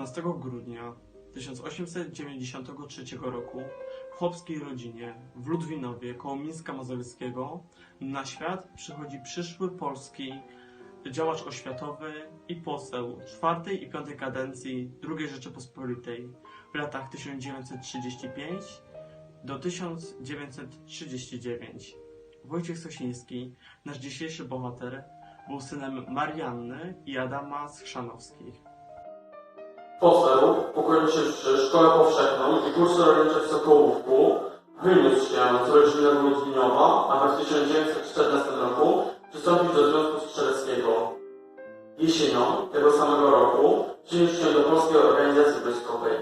15 grudnia 1893 roku w chłopskiej rodzinie w Ludwinowie koło Mińska Mazowieckiego na świat przychodzi przyszły polski działacz oświatowy i poseł czwartej i piątej kadencji II Rzeczypospolitej w latach 1935 do 1939. Wojciech Sosiński, nasz dzisiejszy bohater, był synem Marianny i Adama Schrzanowskich. Poseł, ukończywszy szkołę powszechną i kursy rolnicze w Sokołówku, wyniósł się z rodzinnego Ludwinowa, aby w 1914 roku przystąpił do Związku Strzeleckiego. Jesienią tego samego roku przyniósł się do Polskiej Organizacji Wojskowej.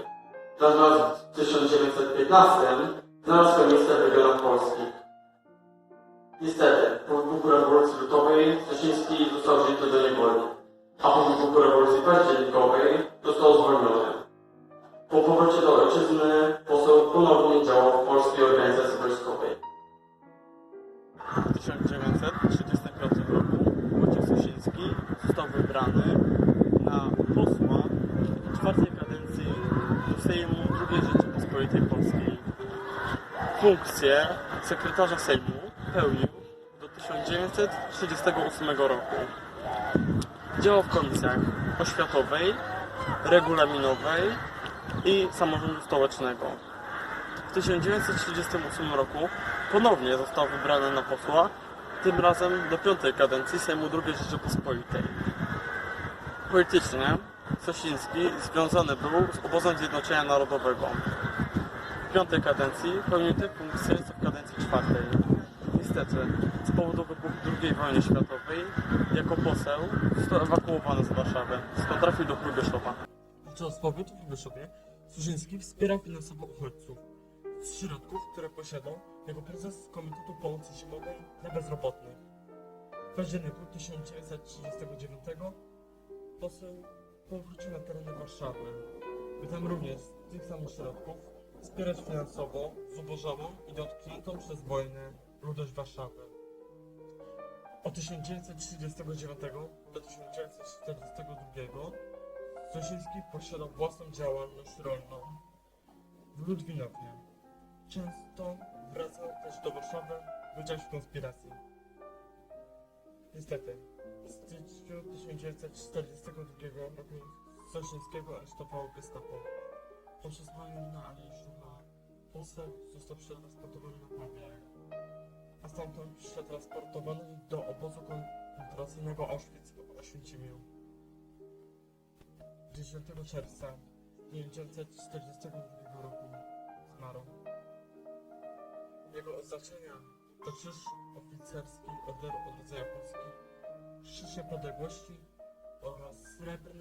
Natomiast w 1915 znalazł swoje miejsce w regionach polskich. Niestety, po wybuchu rewolucji lutowej Stasiński został wzięty do niewoli, a po wybuchu rewolucji październikowej 1935 roku Wojciech Sosiński został wybrany na posła czwartej kadencji Sejmu II Rzeczypospolitej Polskiej. Funkcję sekretarza Sejmu pełnił do 1938 roku. Działał w komisjach oświatowej, regulaminowej i samorządu stołecznego. W 1938 roku ponownie został wybrany na posła, tym razem do piątej kadencji Sejmu II Rzeczypospolitej. Politycznie Sosiński związany był z obozem Zjednoczenia Narodowego. W piątej kadencji pełnił tę funkcję co w kadencji czwartej. Niestety, z powodu wybuchu II wojny światowej, jako poseł został ewakuowany z Warszawy, skąd trafił do Hrubieszowa. Podczas pobytu w Hrubieszowie Sosiński wspierał finansowo uchodźców z środków, które posiadał jako prezes Komitetu Pomocy Zimowej dla Bezrobotnych. W październiku 1939 poseł powrócił na tereny Warszawy, by tam również z tych samych środków wspierać finansowo zubożałą i dotkniętą przez wojnę ludność Warszawy. Od 1939 do 1942 Sosiński posiadał własną działalność rolną w Ludwinowie. Często wracał też do Warszawy, by działać w konspiracji. Niestety, w styczniu 1942 roku Sosińskiego aresztowało gestapo. Po przesłaniu na Aliszucha poseł został przetransportowany na Pawiak, a stamtąd przetransportowany do obozu koncentracyjnego Auschwitz w Oświęcimiu. 10 czerwca 1942 roku zmarł. Jego oznaczenia. To krzyż oficerski Orderu Odrodzenia Polski, krzyż Niepodległości oraz srebrny,